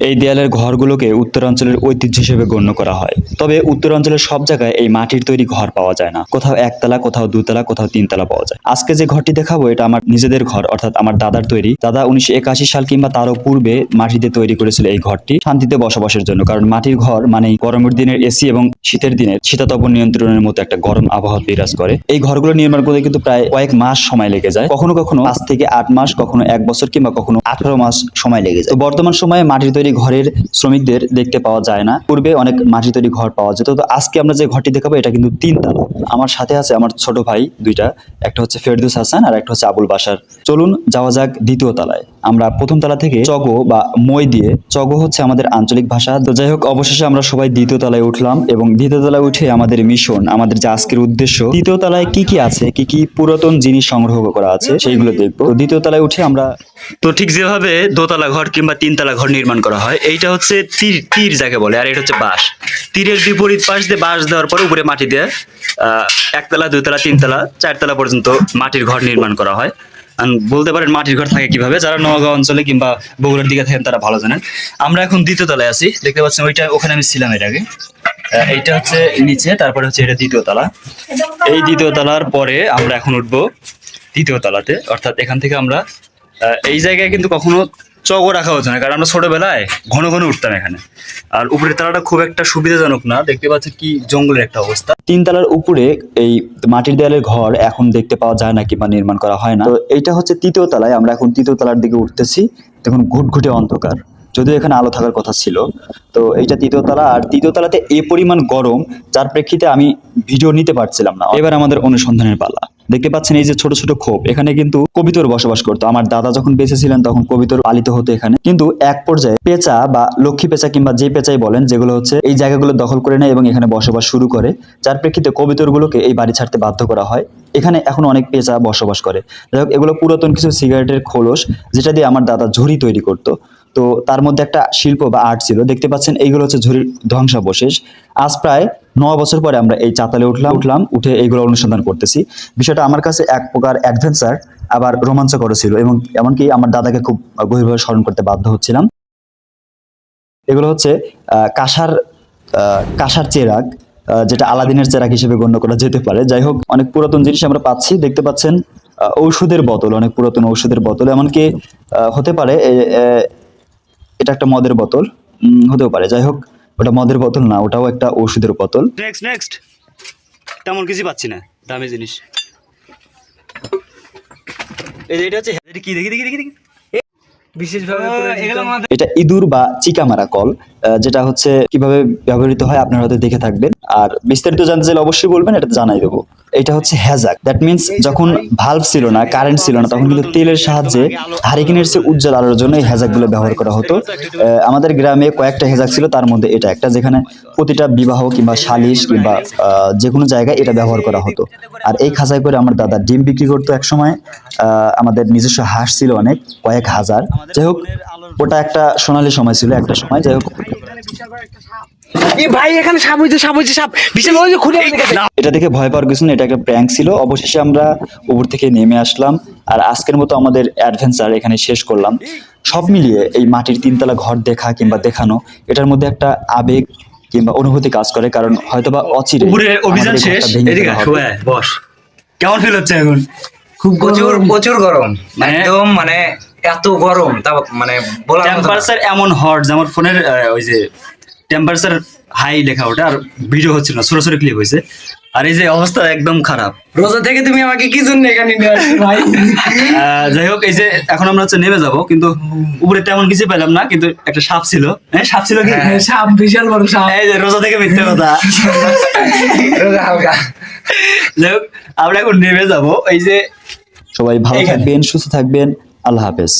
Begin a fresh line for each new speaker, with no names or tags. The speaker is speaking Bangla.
এই দেয়ালের ঘরগুলোকে উত্তরাঞ্চলের ঐতিহ্য হিসেবে গণ্য করা হয়। তবে উত্তরাঞ্চলের সব জায়গায় এই মাটির তৈরি ঘর পাওয়া যায় না। কোথাও একতলা, কোথাও দুতলা, কোথাও তিনতলা পাওয়া যায়। আজকে যে ঘরটি দেখাবো, এটা আমার নিজেদের ঘর, অর্থাৎ আমার দাদার তৈরি। দাদা উনিশশো একাশি সাল কিংবা তারও পূর্বে মাটিতে তৈরি করেছিল এই ঘরটি। শান্তিতে বসবাসের জন্য, কারণ মাটির ঘর মানে গরমের দিনের এসি এবং শীতের দিনে শীতাতপ নিয়ন্ত্রণের মতো একটা গরম আবহাওয়া বিরাজ করে। এই ঘরগুলো নির্মাণ করতে কিন্তু প্রায় কয়েক মাস সময় লেগে যায়। কখনো কখনো পাঁচ থেকে আট মাস, কখনো এক বছর কিংবা কখনো আঠারো মাস সময় লেগে যায়। বর্তমান সময়ে মাটির তৈরি ঘরের শ্রমিকদের দেখতে পাওয়া যায় না। পূর্বে অনেক মাটির তৈরি ঘর পাওয়া যেত। তো আজকে আমরা যে ঘরটি দেখাবো, এটা কিন্তু তিনতলা। আমার সাথে আছে আমার ছোট ভাই দুইটা। একটা হচ্ছে ফেরদুস হাসান আর একটা হচ্ছে আবুল বাসার চলুন যাওয়া যাক দ্বিতীয় তলায়। আমরা প্রথম তলা থেকে চগো বা মই দিয়ে, চগো হচ্ছে আমাদের আঞ্চলিক ভাষা। তো যাই হোক, অবশেষে আমরা সবাই দ্বিতীয় তলায় উঠলাম এবং দ্বিতীয় তলায় উঠে আমাদের মিশন, আমাদের যে আজকের উদ্দেশ্য, তৃতীয় তলায় কি কি আছে, কি কি পুরাতন জিনিস সংগ্রহ করা আছে সেইগুলো দেখব। দ্বিতীয় তলায় উঠে আমরা তো ঠিক যেভাবে দোতলা ঘর কিংবা তিনতলা ঘর নির্মাণ করা হয়, এইটা হচ্ছে তীর তীর যাকে বলে, আর এটা হচ্ছে বাঁশ। তীরের বিপরীত পাশ দিয়ে বাঁশ দেওয়ার পর উপরে মাটি দিয়ে একতলা দুইতলা তিনতলা, চারতলা পর্যন্ত মাটির ঘর নির্মাণ করা হয়। বলতে পারেন মাটির ঘর থাকে কীভাবে? যারা নোয়াগাঁও অঞ্চলে কিংবা বগুড়ার দিকে থাকেন, তারা ভালো জানেন। আমরা এখন দ্বিতীয় তলায় আছি। দেখতে পাচ্ছেন ওইটা, ওখানে আমি ছিলাম এর আগে। এইটা হচ্ছে নিচে, তারপরে হচ্ছে এটা দ্বিতীয় তলা। এই দ্বিতীয় তলার পরে আমরা এখন উঠবো তৃতীয় তলাতে। অর্থাৎ এখান থেকে আমরা এই জায়গায় কিন্তু কখনো চগও রাখা হতো না, কারণ আমরা ছোটবেলায় ঘন ঘন উঠতাম এখানে। আর উপরের তলাটা খুব একটা সুবিধাজনক না, দেখতে পাচ্ছেন কি জঙ্গলের একটা অবস্থা। তিন তলার উপরে এই মাটির দেয়ালের ঘর এখন দেখতে পাওয়া যায় না কিংবা নির্মাণ করা হয় না। তো এইটা হচ্ছে তৃতীয় তলায়, আমরা এখন তৃতীয় তলার দিকে উঠতেছি। দেখুন, ঘুটঘুটে অন্ধকার, যদিও এখানে আলো থাকার কথা ছিল। তো এইটা তৃতীয় তলা, আর তৃতীয় তলাতে এই পরিমাণ গরম, যার প্রেক্ষিতে আমি ভিডিও নিতে পারছিলাম না। এবার আমাদের অনুসন্ধানের পালা। দেখতে পাচ্ছেন এই যে ছোট ছোট খোপ। এখানে কিন্তু কবিতর বসবাস করতো। আমার দাদা যখন বেঁচে ছিলেন তখন কবিতর পালিত হতো এখানে। কিন্তু এক পর্যায়ে পেঁচা বা লক্ষ্মী পেঁচা কিংবা যে পেঁচাই বলেন, যেগুলো হচ্ছে এই জায়গাগুলো দখল করে নেয় এবং এখানে বসবাস শুরু করে, যার প্রেক্ষিতে কবিতরগুলোকে এই বাড়ি ছাড়তে বাধ্য করা হয়। এখানে এখন অনেক পেঁচা বসবাস করে। যাই হোক, এগুলো পুরাতন কিছু সিগারেটের খোলস, যেটা দিয়ে আমার দাদা ঝুড়ি তৈরি করতো। তো তার মধ্যে একটা শিল্প বা আর্ট ছিল। দেখতে পাচ্ছেন, এইগুলো হচ্ছে ঝুড়ির ধ্বংসাবশেষ। আজ প্রায় ন বছর পরে আমরা এই চাতালে উঠলাম উঠলাম, উঠে এইগুলো অনুসন্ধান করতেছি। বিষয়টা আমার কাছে এক প্রকার অ্যাডভেঞ্চার আবার রোমাঞ্চকর ছিল এবং এমনকি আমার দাদাকে খুব গভীরভাবে স্মরণ করতে বাধ্য হচ্ছিলাম। এগুলো হচ্ছে কাঁসার কাঁসার চেরাগ যেটা আলাদিনের চেরাগ হিসেবে গণ্য করা যেতে পারে। যাই হোক, অনেক পুরাতন জিনিস আমরা পাচ্ছি। দেখতে পাচ্ছেন ঔষধের বোতল, অনেক পুরাতন ঔষধের বোতল। এমনকি হতে পারে এটা একটা মদের বোতল। হতেও পারে। যাই হোক ওটা মদের বোতল না ওটাও একটা ওষুধের বোতল। নেক্সট নেক্সট তেমন কিছু পাচ্ছি না দামি জিনিস। এই যে এটা হচ্ছে এটা কি দেখি দেখি দেখি দেখি। এটা ইঁদুর বা চিকামারা কল আহ, যেটা হচ্ছে কীভাবে ব্যবহৃত হয় আপনারা হয়তো দেখে থাকবেন। আর বিস্তারিত জানতে চাইলে অবশ্যই বলবেন এটা জানাই দেবো। এটা হচ্ছে হ্যাজাক। দ্যাট মিন্স যখন ভাল্ব ছিল না কারেন্ট ছিল না, তখন কিন্তু তেলের সাহায্যে হারিকেনের চেয়ে উজ্জ্বল আলোর জন্য এই হ্যাজাকগুলো ব্যবহার করা হতো। আমাদের গ্রামে কয়েকটা হেজাক ছিল, তার মধ্যে এটা একটা, যেখানে প্রতিটা বিবাহ কিংবা সালিশ কিংবা যে কোনো জায়গায় এটা ব্যবহার করা হতো। আর এই খাঁচায় করে আমার দাদা ডিম বিক্রি করতো এক সময় আমাদের নিজস্ব হাঁস ছিল অনেক, কয়েক হাজার। যাই হোক, ওটা একটা সোনালী সময় ছিল একটা সময়। যাই হোক
ভাই এখানে সাপ হয়েছে সাপ হয়েছে সাপ বিশাল ওই যে খুলে
এটা দেখে ভয় পাওয়ার কিছু না এটা একটা প্র্যাঙ্ক ছিল। অবশেষে আমরা উপর থেকে নেমে আসলাম আর আজকের মতো আমাদের অ্যাডভেঞ্চার এখানে শেষ করলাম। সব মিলিয়ে এই মাটির তিনতলা ঘর দেখা কিংবা দেখানো এটার মধ্যে একটা আবেগ কিংবা অনুভূতি কাজ করে কারণ হয়তোবা অচিরে
উপরে অভিযান শেষ এদিকে। শুয়ে বস। কেমন ফিল হচ্ছে এখন?
খুব
প্রচুর প্রচুর গরম।
মানে-
একদম মানে এত গরম তা মানে মতো
টেম্পারেচার এমন হট যে আমার ফোনের ওই যে টেম্পারেচার হাই লেখা ওটা আর ভিডিও হচ্ছিল না সরাসরি ক্লিপ হয়েছে। আর এই যে অবস্থা একদম খারাপ।
রোজা থেকে তুমি আমাকে কি জন্য এখানে নিয়ে আসছো ভাই?
যাই হোক এই যে এখন আমরা হচ্ছে নেমে যাব কিন্তু উপরে তেমন কিছু পেলাম না কিন্তু একটা সাপ ছিল। হ্যাঁ সাপ ছিল কি?
সাপ বিশাল বড় সাপ।
এই যে রোজা থেকে মিথ্যে কথা। যাই হোক আমরা এখন নেমে যাব। এই যে
সবাই ভালো থাকবেন সুস্থ থাকবেন। আল্লাহ হাফেজ।